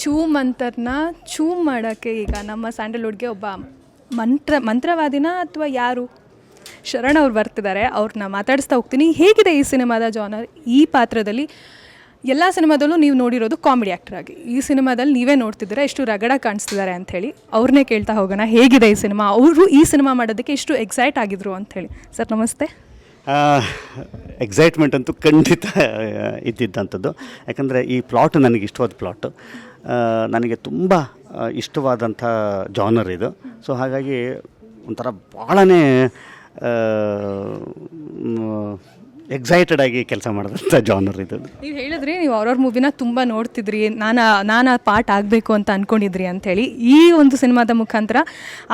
ಚೂ ಮಂತರ್ನ ಚೂ ಮಾಡೋಕ್ಕೆ ಈಗ ನಮ್ಮ ಸ್ಯಾಂಡಲ್ವುಡ್ಗೆ ಒಬ್ಬ ಮಂತ್ರ, ಮಂತ್ರವಾದಿನ ಅಥವಾ ಯಾರು? ಶರಣ್ ಅವ್ರು ಬರ್ತಿದ್ದಾರೆ ಅವ್ರನ್ನ ಮಾತಾಡಿಸ್ತಾ ಹೋಗ್ತೀನಿ. ಹೇಗಿದೆ ಈ ಸಿನಿಮಾದ ಜಾನರ್ ಈ ಪಾತ್ರದಲ್ಲಿ ಎಲ್ಲ ಸಿನಿಮಾದಲ್ಲೂ ನೀವು ನೋಡಿರೋದು ಕಾಮಿಡಿ ಆ್ಯಕ್ಟರ್ ಆಗಿ. ಈ ಸಿನಿಮಾದಲ್ಲಿ ನೀವೇ ನೋಡ್ತಿದ್ದೀರ, ಎಷ್ಟು ರಗಡ ಕಾಣಿಸ್ತಿದ್ದಾರೆ ಅಂಥೇಳಿ. ಅವ್ರನ್ನೇ ಕೇಳ್ತಾ ಹೋಗೋಣ, ಹೇಗಿದೆ ಈ ಸಿನಿಮಾ? ಅವರು ಈ ಸಿನಿಮಾ ಮಾಡೋದಕ್ಕೆ ಎಷ್ಟು ಎಕ್ಸೈಟ್ ಆಗಿದ್ರು ಅಂಥೇಳಿ. ಸರ್, ನಮಸ್ತೆ. ಎಕ್ಸೈಟ್ಮೆಂಟ್ ಅಂತೂ ಖಂಡಿತ ಇದ್ದಿದ್ದಂಥದ್ದು. ಯಾಕಂದರೆ ಈ ಪ್ಲಾಟ್ ನನಗೆ ಇಷ್ಟವಾದ ಪ್ಲಾಟು ನನಗೆ ತುಂಬ ಇಷ್ಟವಾದಂಥ ಜಾನರ್ ಇದು. ಸೊ ಹಾಗಾಗಿ ಒಂಥರ ಭಾಳನೇ ಎಕ್ಸೈಟೆಡ್ ಆಗಿ ಕೆಲಸ ಮಾಡಿದಂಥ ಜಾನರ್ ಇದು. ನೀವು ಹೇಳಿದ್ರಿ, ನೀವು ಅವ್ರವ್ರ ಮೂವಿನ ತುಂಬ ನೋಡ್ತಿದ್ರಿ, ನಾನು ನಾನು ಆ ಪಾರ್ಟ್ ಆಗಬೇಕು ಅಂತ ಅಂದ್ಕೊಂಡಿದ್ರಿ ಅಂಥೇಳಿ ಈ ಒಂದು ಸಿನಿಮಾದ ಮುಖಾಂತರ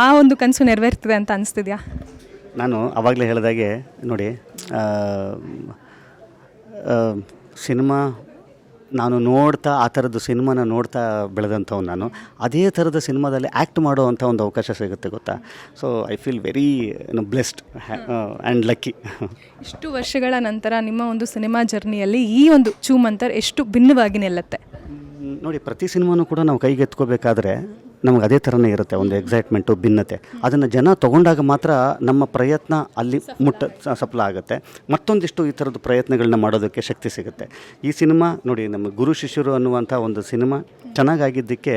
ಆ ಒಂದು ಕನಸು ನೆರವೇರ್ತದೆ ಅಂತ ಅನಿಸ್ತಿದ್ಯಾ? ನಾನು ಆವಾಗಲೇ ಹೇಳಿದಾಗೆ ನೋಡಿ ಸಿನಿಮಾ ನಾನು ನೋಡ್ತಾ ಆ ಥರದ್ದು ಸಿನಿಮಾನ ನೋಡ್ತಾ ಬೆಳೆದಂಥವ್ನು ನಾನು. ಅದೇ ಥರದ ಸಿನಿಮಾದಲ್ಲಿ ಆ್ಯಕ್ಟ್ ಮಾಡುವಂಥ ಒಂದು ಅವಕಾಶ ಸಿಗುತ್ತೆ ಗೊತ್ತಾ? So I feel very blessed and lucky ಇಷ್ಟು ವರ್ಷಗಳ ನಂತರ ನಿಮ್ಮ ಒಂದು ಸಿನಿಮಾ ಜರ್ನಿಯಲ್ಲಿ ಈ ಒಂದು ಚೂಮಂತರ್ ಎಷ್ಟು ಭಿನ್ನವಾಗಿ ನಿಲ್ಲತ್ತೆ? ನೋಡಿ ಪ್ರತಿ ಸಿನಿಮಾನೂ ಕೂಡ ನಾವು ಕೈಗೆತ್ಕೋಬೇಕಾದ್ರೆ ನಮಗೆ ಅದೇ ಥರನೇ ಇರುತ್ತೆ ಒಂದು ಎಕ್ಸೈಟ್ಮೆಂಟು ಭಿನ್ನತೆ. ಅದನ್ನು ಜನ ತೊಗೊಂಡಾಗ ಮಾತ್ರ ನಮ್ಮ ಪ್ರಯತ್ನ ಅಲ್ಲಿ ಮುಟ್ಟ ಸಫಲ ಆಗುತ್ತೆ. ಮತ್ತೊಂದಿಷ್ಟು ಈ ಥರದ ಪ್ರಯತ್ನಗಳನ್ನ ಮಾಡೋದಕ್ಕೆ ಶಕ್ತಿ ಸಿಗುತ್ತೆ. ಈ ಸಿನಿಮಾ ನೋಡಿ ನಮ್ಮ ಗುರು ಶಿಷ್ಯರು ಅನ್ನುವಂಥ ಒಂದು ಸಿನಿಮಾ ಚೆನ್ನಾಗಾಗಿದ್ದಕ್ಕೆ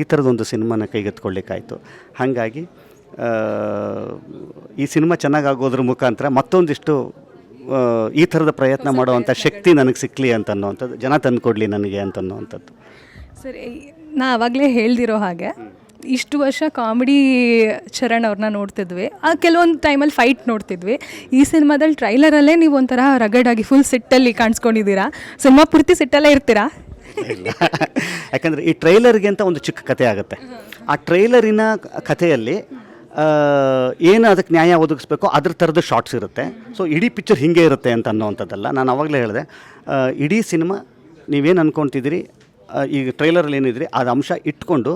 ಈ ಥರದೊಂದು ಸಿನಿಮಾನ ಕೈಗೆತ್ಕೊಳ್ಳಿಕ್ಕಾಯಿತು ಹಾಗಾಗಿ ಈ ಸಿನಿಮಾ ಚೆನ್ನಾಗಾಗೋದ್ರ ಮುಖಾಂತರ ಮತ್ತೊಂದಿಷ್ಟು ಈ ಥರದ ಪ್ರಯತ್ನ ಮಾಡುವಂಥ ಶಕ್ತಿ ನನಗೆ ಸಿಕ್ಕಲಿ ಅಂತ ಅನ್ನೋವಂಥದ್ದು ಜನ ತಂದುಕೊಡ್ಲಿ ನನಗೆ ಅಂತ ಅನ್ನೋವಂಥದ್ದು. ಸರಿ ನಾ ಆವಾಗಲೇ ಹೇಳ್ದಿರೋ ಹಾಗೆ, ಇಷ್ಟು ವರ್ಷ ಕಾಮಿಡಿ ಚರಣ್ ಅವ್ರನ್ನ ನೋಡ್ತಿದ್ವಿ. ಆ ಕೆಲವೊಂದು ಟೈಮಲ್ಲಿ ಫೈಟ್ ನೋಡ್ತಿದ್ವಿ. ಈ ಸಿನಿಮಾದಲ್ಲಿ ಟ್ರೈಲರಲ್ಲೇ ನೀವು ಒಂಥರ ರಗಡಾಗಿ ಫುಲ್ ಸಿಟ್ಟಲ್ಲಿ ಕಾಣಿಸ್ಕೊಂಡಿದ್ದೀರಾ? ಸಿನಿಮಾ ಪೂರ್ತಿ ಸಿಟ್ಟಲ್ಲೇ ಇರ್ತೀರಾ? ಯಾಕಂದರೆ ಈ ಟ್ರೈಲರ್ಗೆ ಅಂತ ಒಂದು ಚಿಕ್ಕ ಕತೆ ಆಗುತ್ತೆ. ಆ ಟ್ರೈಲರಿನ ಕಥೆಯಲ್ಲಿ ಏನು ಅದಕ್ಕೆ ನ್ಯಾಯ ಒದಗಿಸ್ಬೇಕೋ ಅದ್ರ ಥರದ ಶಾರ್ಟ್ಸ್ ಇರುತ್ತೆ. ಸೊ ಇಡೀ ಪಿಕ್ಚರ್ ಹಿಂಗೆ ಇರುತ್ತೆ ಅಂತ ಅನ್ನೋವಂಥದ್ದಲ್ಲ. ನಾನು ಅವಾಗಲೇ ಹೇಳಿದೆ ಇಡೀ ಸಿನಿಮಾ ನೀವೇನು ಅಂದ್ಕೊತಿದ್ದೀರಿ ಈಗ ಟ್ರೈಲರಲ್ಲಿ ಏನಿದ್ರೆ ಅದು ಅಂಶ ಇಟ್ಕೊಂಡು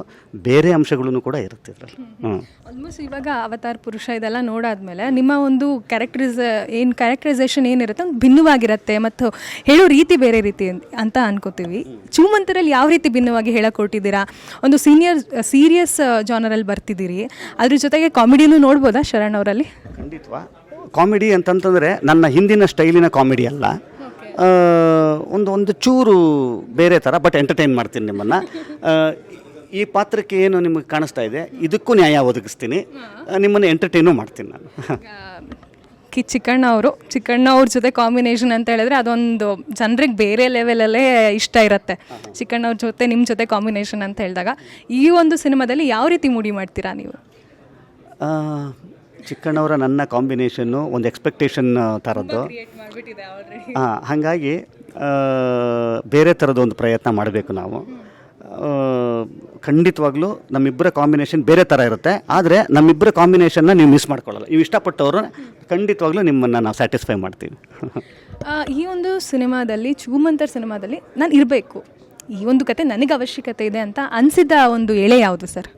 ಬೇರೆ ಅಂಶಗಳೂ ಕೂಡ ಇರುತ್ತೆ ಇದರಲ್ಲಿ. ಹ್ಞೂ ಆಲ್ಮೋಸ್ಟ್ ಇವಾಗ ಅವತಾರ್ ಪುರುಷ ಇದೆಲ್ಲ ನೋಡಾದ್ಮೇಲೆ ನಿಮ್ಮ ಒಂದು ಕ್ಯಾರೆಕ್ಟರಿಸ್ ಏನು ಕ್ಯಾರೆಕ್ಟರೈಸೇಷನ್ ಏನಿರುತ್ತೆ ಭಿನ್ನವಾಗಿರುತ್ತೆ ಮತ್ತು ಹೇಳೋ ರೀತಿ ಬೇರೆ ರೀತಿ ಅಂತ ಅನ್ಕೋತೀವಿ. ಚೂಮಂತರಲ್ಲಿ ಯಾವ ರೀತಿ ಭಿನ್ನವಾಗಿ ಹೇಳಕ್ ಹೊರಟಿದ್ದೀರಾ ಒಂದು ಸೀನಿಯರ್ ಸೀರಿಯಸ್ ಜಾನರಲ್ಲಿ ಬರ್ತಿದ್ದೀರಿ. ಅದ್ರ ಜೊತೆಗೆ ಕಾಮಿಡಿನೂ ನೋಡ್ಬೋದಾ ಶರಣ್ ಅವರಲ್ಲಿ? ಖಂಡಿತವಾ. ಕಾಮಿಡಿ ಅಂತಂತಂದರೆ ನನ್ನ ಹಿಂದಿನ ಸ್ಟೈಲಿನ ಕಾಮಿಡಿ ಅಲ್ಲ. ಒಂದು ಒಂದು ಚೂರು ಬೇರೆ ಥರ ಬಟ್ ಎಂಟರ್ಟೈನ್ ಮಾಡ್ತೀನಿ ನಿಮ್ಮನ್ನು. ಈ ಪಾತ್ರಕ್ಕೆ ಏನು ನಿಮಗೆ ಕಾಣಿಸ್ತಾ ಇದೆ? ಇದಕ್ಕೂ ನ್ಯಾಯ ಒದಗಿಸ್ತೀನಿ. ನಿಮ್ಮನ್ನು ಎಂಟರ್ಟೈನು ಮಾಡ್ತೀನಿ ನಾನು. ಕಿ ಚಿಕ್ಕಣ್ಣ ಅವರು. ಚಿಕ್ಕಣ್ಣ ಅವ್ರ ಜೊತೆ ಕಾಂಬಿನೇಷನ್ ಅಂತ ಹೇಳಿದ್ರೆ ಅದೊಂದು ಜನರಿಗೆ ಬೇರೆ ಲೆವೆಲಲ್ಲೇ ಇಷ್ಟ ಇರುತ್ತೆ. ಚಿಕ್ಕಣ್ಣ ಅವ್ರ ಜೊತೆ ನಿಮ್ಮ ಜೊತೆ ಕಾಂಬಿನೇಷನ್ ಅಂತ ಹೇಳಿದಾಗ ಈ ಒಂದು ಸಿನಿಮಾದಲ್ಲಿ ಯಾವ ರೀತಿ ಮೂಡಿ ಮಾಡ್ತೀರಾ ನೀವು? ಚಿಕ್ಕಣ್ಣವರ ನನ್ನ ಕಾಂಬಿನೇಷನ್ನು ಒಂದು ಎಕ್ಸ್ಪೆಕ್ಟೇಷನ್ ಥರದ್ದು ಹಾಂ ಹಾಗಾಗಿ ಆ, ಬೇರೆ ಥರದ ಒಂದು ಪ್ರಯತ್ನ ಮಾಡಬೇಕು ನಾವು. ಖಂಡಿತವಾಗ್ಲೂ ನಮ್ಮಿಬ್ಬರ ಕಾಂಬಿನೇಷನ್ ಬೇರೆ ಥರ ಇರುತ್ತೆ. ಆದರೆ ನಮ್ಮಿಬ್ಬರ ಕಾಂಬಿನೇಷನ್ನ ನೀವು ಮಿಸ್ ಮಾಡ್ಕೊಳ್ಳಲ್ಲ. ನೀವು ಇಷ್ಟಪಟ್ಟವರು ಖಂಡಿತವಾಗ್ಲೂ ನಿಮ್ಮನ್ನು ನಾವು ಸ್ಯಾಟಿಸ್ಫೈ ಮಾಡ್ತೀವಿ. ಈ ಒಂದು ಸಿನಿಮಾದಲ್ಲಿ ಚೂಮಂತರ್ ಸಿನಿಮಾದಲ್ಲಿ ನಾನು ಇರಬೇಕು. ಈ ಒಂದು ಕತೆ ನನಗೆ ಅವಶ್ಯಕತೆ ಇದೆ ಅಂತ ಅನಿಸಿದ ಒಂದು ಎಳೆ ಯಾವುದು ಸರ್?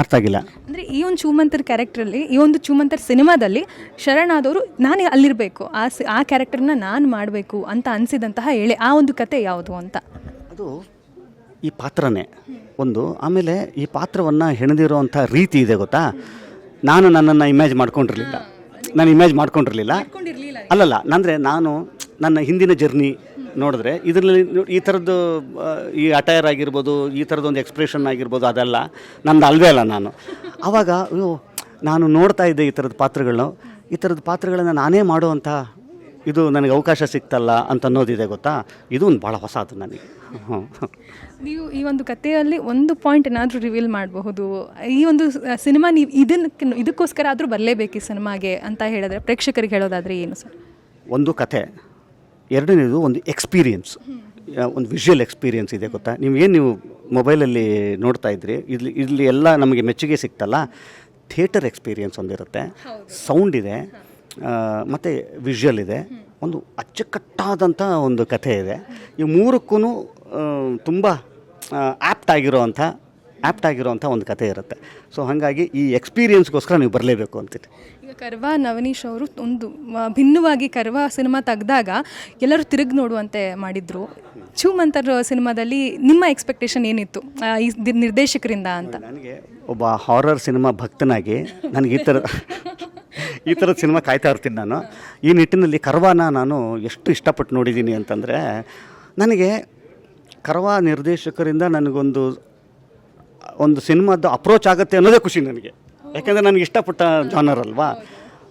ಅರ್ಥ ಆಗಿಲ್ಲ. ಅಂದರೆ ಈ ಒಂದು ಚೂಮಂತರ್ ಕ್ಯಾರೆಕ್ಟ್ರಲ್ಲಿ ಈ ಒಂದು ಚೂಮಂತರ್ ಸಿನಿಮಾದಲ್ಲಿ ಶರಣಾದವರು ನಾನು ಅಲ್ಲಿರಬೇಕು. ಆ ಸಿ ಆ ಕ್ಯಾರೆಕ್ಟರ್ನ ನಾನು ಮಾಡಬೇಕು ಅಂತ ಅನಿಸಿದಂತಹ ಹೇಳಿ ಆ ಒಂದು ಕತೆ ಯಾವುದು ಅಂತ? ಅದು ಈ ಪಾತ್ರನೇ. ಒಂದು ಆಮೇಲೆ ಈ ಪಾತ್ರವನ್ನು ಹೆಣದಿರುವಂಥ ರೀತಿ ಇದೆ ಗೊತ್ತಾ? ನಾನು ನನ್ನನ್ನು ಇಮ್ಯಾಜ್ ಮಾಡ್ಕೊಂಡಿರಲಿಲ್ಲ. ನಾನು ಇಮ್ಯಾಜ್ ಮಾಡ್ಕೊಂಡಿರಲಿಲ್ಲ. ಅಲ್ಲಲ್ಲ ಅಂದರೆ ನಾನು ನನ್ನ ಹಿಂದಿನ ಜರ್ನಿ ನೋಡಿದ್ರೆ ಇದರಲ್ಲಿ ಈ ಥರದ್ದು ಈ ಅಟೈರ್ ಆಗಿರ್ಬೋದು ಈ ಥರದ್ದು ಒಂದು ಎಕ್ಸ್ಪ್ರೆಷನ್ ಆಗಿರ್ಬೋದು ಅದೆಲ್ಲ ನಂದು ಅಲ್ವೇ ಅಲ್ಲ ನಾನು. ಆವಾಗ ನಾನು ನೋಡ್ತಾ ಇದ್ದೆ ಈ ಥರದ ಪಾತ್ರಗಳನ್ನ. ಈ ಥರದ ಪಾತ್ರಗಳನ್ನು ನಾನೇ ಮಾಡುವಂಥ ಇದು ನನಗೆ ಅವಕಾಶ ಸಿಕ್ತಲ್ಲ ಅಂತ ಅನ್ನೋದಿದೆ ಗೊತ್ತಾ? ಇದು ಒಂದು ಭಾಳ ಹೊಸದು ನನಗೆ. ಹ್ಞೂ ನೀವು ಈ ಒಂದು ಕಥೆಯಲ್ಲಿ ಒಂದು ಪಾಯಿಂಟ್ ಏನಾದರೂ ರಿವೀಲ್ ಮಾಡಬಹುದು? ಈ ಒಂದು ಸಿನಿಮಾ ನೀವು ಇದನ್ನು ಇದಕ್ಕೋಸ್ಕರ ಆದರೂ ಬರಲೇಬೇಕು ಈ ಸಿನಿಮಾಗೆ ಅಂತ ಹೇಳಿದ್ರೆ ಪ್ರೇಕ್ಷಕರಿಗೆ ಹೇಳೋದಾದರೆ ಏನು ಸರ್? ಒಂದು ಕತೆ ಎರಡನೇದು ಒಂದು ಎಕ್ಸ್ಪೀರಿಯನ್ಸ್ ಒಂದು ವಿಷುವಲ್ ಎಕ್ಸ್ಪೀರಿಯನ್ಸ್ ಇದೆ ಗೊತ್ತಾ? ನೀವು ಏನು ನೀವು ಮೊಬೈಲಲ್ಲಿ ನೋಡ್ತಾ ಇದ್ರಿ? ಇಲ್ಲಿ ಇಲ್ಲಿ ಎಲ್ಲ ನಮಗೆ ಮೆಚ್ಚುಗೆ ಸಿಕ್ತಲ್ಲ? ಥಿಯೇಟರ್ ಎಕ್ಸ್ಪೀರಿಯನ್ಸ್ ಒಂದಿರುತ್ತೆ. ಸೌಂಡ್ ಇದೆ. ಮತ್ತು ವಿಷುವಲ್ ಇದೆ. ಒಂದು ಅಚ್ಚುಕಟ್ಟಾದಂಥ ಒಂದು ಕಥೆ ಇದೆ. ಈ ಮೂರಕ್ಕೂ ತುಂಬ ಆ್ಯಪ್ಟ್ ಆಗಿರೋವಂಥ ಆ್ಯಪ್ಟ್ ಆಗಿರೋವಂಥ ಒಂದು ಕಥೆ ಇರುತ್ತೆ. ಸೊ ಹಾಗಾಗಿ ಈ ಎಕ್ಸ್ಪೀರಿಯನ್ಸ್ಗೋಸ್ಕರ ನೀವು ಬರಲೇಬೇಕು ಅಂತೀನಿ ಈಗ ಕರ್ವ ನವನೀಶ್ ಅವರು ಒಂದು ಭಿನ್ನವಾಗಿ ಕರ್ವ ಸಿನಿಮಾ ತೆಗೆದಾಗ ಎಲ್ಲರೂ ತಿರುಗಿ ನೋಡುವಂತೆ ಮಾಡಿದ್ರು. ಚೂ ಮಂತರ್ ಸಿನಿಮಾದಲ್ಲಿ ನಿಮ್ಮ ಎಕ್ಸ್ಪೆಕ್ಟೇಷನ್ ಏನಿತ್ತು? ಈ ನಿರ್ದೇಶಕರಿಂದ ಅಂತ. ನನಗೆ ಒಬ್ಬ ಹಾರರ್ ಸಿನಿಮಾ ಭಕ್ತನಾಗಿ ನನಗೆ ಈ ಥರ ಈ ಥರದ ಸಿನಿಮಾ ಕಾಯ್ತಾ ಇರ್ತೀನಿ ನಾನು. ಈ ನಿಟ್ಟಿನಲ್ಲಿ ಕರ್ವಾನ ನಾನು ಎಷ್ಟು ಇಷ್ಟಪಟ್ಟು ನೋಡಿದ್ದೀನಿ ಅಂತಂದರೆ ನನಗೆ ಕರ್ವಾ ನಿರ್ದೇಶಕರಿಂದ ನನಗೊಂದು ಒಂದು ಸಿನಿಮಾದ ಅಪ್ರೋಚ್ ಆಗುತ್ತೆ ಅನ್ನೋದೇ ಖುಷಿ ನನಗೆ. ಯಾಕೆಂದರೆ ನನಗೆ ಇಷ್ಟಪಟ್ಟ ಜಾನರ್ ಅಲ್ವಾ?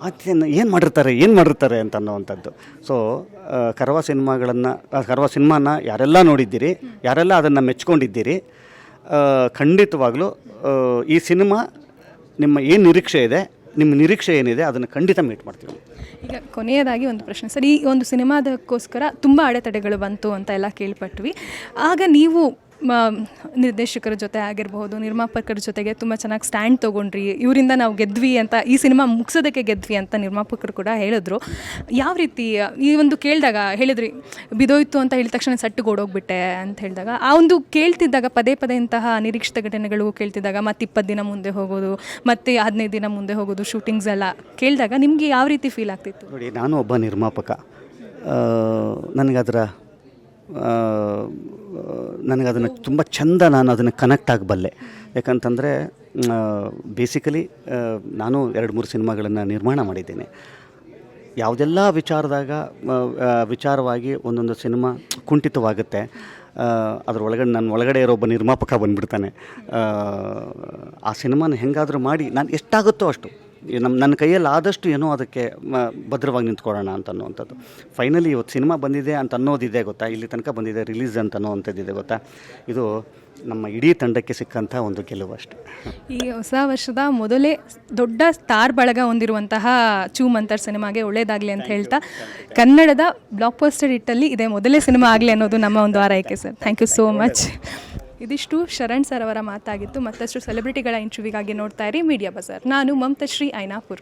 ಅದನ್ನು ಏನು ಮಾಡಿರ್ತಾರೆ ಏನು ಮಾಡಿರ್ತಾರೆ ಅಂತ ಅನ್ನೋವಂಥದ್ದು. ಸೊ ಕರವ ಸಿನಿಮಾಗಳನ್ನು ಕರವ ಸಿನಿಮಾನ ಯಾರೆಲ್ಲ ನೋಡಿದ್ದೀರಿ, ಯಾರೆಲ್ಲ ಅದನ್ನು ಮೆಚ್ಕೊಂಡಿದ್ದೀರಿ ಖಂಡಿತವಾಗಲೂ ಈ ಸಿನಿಮಾ ನಿಮ್ಮ ಏನು ನಿರೀಕ್ಷೆ ಇದೆ, ನಿಮ್ಮ ನಿರೀಕ್ಷೆ ಏನಿದೆ ಅದನ್ನು ಖಂಡಿತ ಮೀಟ್ ಮಾಡ್ತೀವಿ. ಈಗ ಕೊನೆಯದಾಗಿ ಒಂದು ಪ್ರಶ್ನೆ. ಸರ್, ಈ ಒಂದು ಸಿನಿಮಾದಕ್ಕೋಸ್ಕರ ತುಂಬ ಅಡೆತಡೆಗಳು ಬಂತು ಅಂತ ಎಲ್ಲ ಕೇಳ್ಪಟ್ವಿ. ಆಗ ನೀವು ನಿರ್ದೇಶಕರ ಜೊತೆ ಆಗಿರಬಹುದು ನಿರ್ಮಾಪಕರ ಜೊತೆಗೆ ತುಂಬ ಚೆನ್ನಾಗಿ ಸ್ಟ್ಯಾಂಡ್ ತೊಗೊಂಡ್ರಿ ಇವರಿಂದ ನಾವು ಗೆದ್ವಿ ಅಂತ ಈ ಸಿನಿಮಾ ಮುಗಿಸೋದಕ್ಕೆ ಗೆದ್ವಿ ಅಂತ ನಿರ್ಮಾಪಕರು ಕೂಡ ಹೇಳಿದ್ರು. ಯಾವ ರೀತಿ ಈ ಒಂದು ಕೇಳಿದಾಗ ಹೇಳಿದ್ರಿ ಬಿದೋಯ್ತು ಅಂತ ಹೇಳಿದ ತಕ್ಷಣ ಸಟ್ಟು ಓಡೋಗ್ಬಿಟ್ಟೆ ಅಂತ ಹೇಳಿದಾಗ ಆ ಒಂದು ಕೇಳ್ತಿದ್ದಾಗ ಪದೇ ಪದೇ ಇಂತಹ ಅನಿರೀಕ್ಷಿತ ಘಟನೆಗಳು ಕೇಳ್ತಿದ್ದಾಗ ಮತ್ತೆ ಇಪ್ಪತ್ತು ದಿನ ಮುಂದೆ ಹೋಗೋದು ಮತ್ತೆ ಹದಿನೈದು ದಿನ ಮುಂದೆ ಹೋಗೋದು ಶೂಟಿಂಗ್ಸ್ ಎಲ್ಲ ಕೇಳಿದಾಗ ನಿಮಗೆ ಯಾವ ರೀತಿ ಫೀಲ್ ಆಗ್ತಿತ್ತು? ನೋಡಿ ನಾನು ಒಬ್ಬ ನಿರ್ಮಾಪಕ. ಆ, ನನಗದರ ನನಗದನ್ನು ತುಂಬ ಚಂದ ನಾನು ಅದನ್ನು ಕನೆಕ್ಟ್ ಆಗಬಲ್ಲೆ ಯಾಕಂತಂದರೆ ಬೇಸಿಕಲಿ ನಾನು ಎರಡು ಮೂರು ಸಿನಿಮಾಗಳನ್ನು ನಿರ್ಮಾಣ ಮಾಡಿದ್ದೇನೆ. ಯಾವುದೆಲ್ಲ ವಿಚಾರದಾಗ ವಿಚಾರವಾಗಿ ಒಂದೊಂದು ಸಿನಿಮಾ ಕುಂಠಿತವಾಗುತ್ತೆ ಅದರ ಅದ್ರ ಒಳಗಡೆ ನನ್ನ ಒಳಗಡೆ ಇರೋ ಒಬ್ಬ ನಿರ್ಮಾಪಕ ಬಂದ್ಬಿಡ್ತಾನೆ. ಆ ಸಿನಿಮಾನ ಹೆಂಗಾದರೂ ಮಾಡಿ, ನಾನು ಎಷ್ಟಾಗುತ್ತೋ ಅಷ್ಟು. ನಮ್ಮ ನನ್ನ ಕೈಯಲ್ಲಿ ಆದಷ್ಟು ಏನೋ ಅದಕ್ಕೆ ಭದ್ರವಾಗಿ ನಿಂತ್ಕೊಳ್ಳೋಣ ಅಂತ ಅನ್ನುವಂಥದ್ದು ಫೈನಲಿ ಇವತ್ತು ಸಿನಿಮಾ ಬಂದಿದೆ ಅಂತ ಅನ್ನೋದಿದೆ ಗೊತ್ತಾ? ಇಲ್ಲಿ ತನಕ ಬಂದಿದೆ ರಿಲೀಸ್ ಅಂತ ಅನ್ನೋವಂಥದ್ದಿದೆ ಗೊತ್ತಾ? ಇದು ನಮ್ಮ ಇಡೀ ತಂಡಕ್ಕೆ ಸಿಕ್ಕಂತಹ ಒಂದು ಗೆಲುವು ಅಷ್ಟೆ. ಈ ಹೊಸ ವರ್ಷದ ಮೊದಲೇ ದೊಡ್ಡ ಸ್ಟಾರ್ ಬಳಗ ಹೊಂದಿರುವಂತಹ ಚೂ ಮಂತರ್ ಸಿನಿಮಾಗೆ ಒಳ್ಳೇದಾಗಲಿ ಅಂತ ಹೇಳ್ತಾ ಕನ್ನಡದ ಬ್ಲಾಕ್ ಪೋಸ್ಟರ್ ಇಟ್ಟಲ್ಲಿ ಇದೇ ಮೊದಲೇ ಸಿನಿಮಾ ಆಗಲಿ ಅನ್ನೋದು ನಮ್ಮ ಒಂದು ಆರೈಕೆ sir thank you so much ಇದಿಷ್ಟು ಶರಣ್ ಸರ್ ಅವರ ಮಾತಾಗಿತ್ತು. ಮತ್ತಷ್ಟು ಸೆಲೆಬ್ರಿಟಿಗಳ ಇಂಟರ್ವ್ಯೂಗಾಗಿ ನೋಡ್ತಾ ಇರಿ. ಮೀಡಿಯಾ ಬಜಾರ್ ನಾನು ಮಮತಾ ಶ್ರೀ ಐನಾಪುರ್.